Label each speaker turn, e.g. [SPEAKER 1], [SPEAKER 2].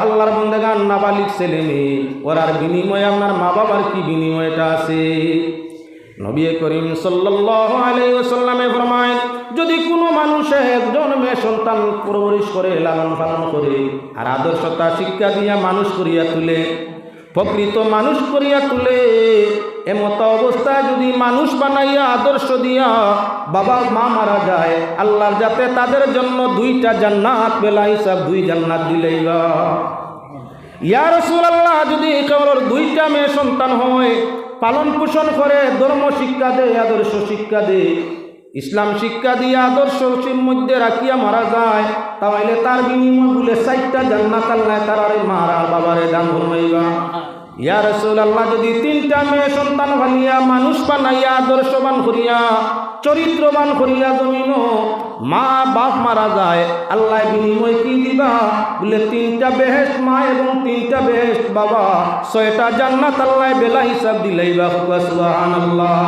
[SPEAKER 1] আল্লাহর বন্দেগান নাবালিক ছেলে মেয়ে, ওরার বিনিময়ে আপনার মা বাবার কি বিনিময়টা আছে? নবী করিম সাল্লাহ আলাইসাল্লামে ফরমায় যদি কোনো মানুষে একজন মেয়ে সন্তান পরবরিশ করে লালন পালন করে আর আদর্শতা শিক্ষা দিয়া মানুষ করিয়া তুলে প্রকৃত মানুষ করিয়া তুলে। এমত অবস্থায় যদি মানুষ বানাইয়া, আদর্শ দিয়া বাবা মা মারা যায়, আল্লাহর যাতে তাদের জন্য দুইটা জান্নাত, বেলা হিসাব দুই জান্নাত দিলেই বা ইয়া রসুলাল্লাহ, যদি কেবল দুইটা মেয়ে সন্তান হয়, পালন পোষণ করে, ধর্ম শিক্ষা দে, আদর্শ শিক্ষা দে ইসলাম শিক্ষা দিয়ে আদর্শ মধ্যে রাখিয়া মারা যায়, তাহলে তার বিনিময় বলে চারটা জান্নাত আল্লাহ তার আরে মারা বাবারে দান ধর্মাইবা ইয়া রসুল আল্লাহ যদি তিনটা মেয়ে সন্তান ভালিয়া মানুষ বানাইয়া, আদর্শবান করিয়া, চরিত্রবান করিয়া জমিন মা বাপ মারা যায়, আল্লাহ বিনিময় কি দিবা? বলে, তিনটা বেহেস্ট মা এবং তিনটা বেহেস্ট বাবা, ছয়টা জান্নাত আল্লাহ বেলা হিসাব দিলাই বা সুবহানাল্লাহ।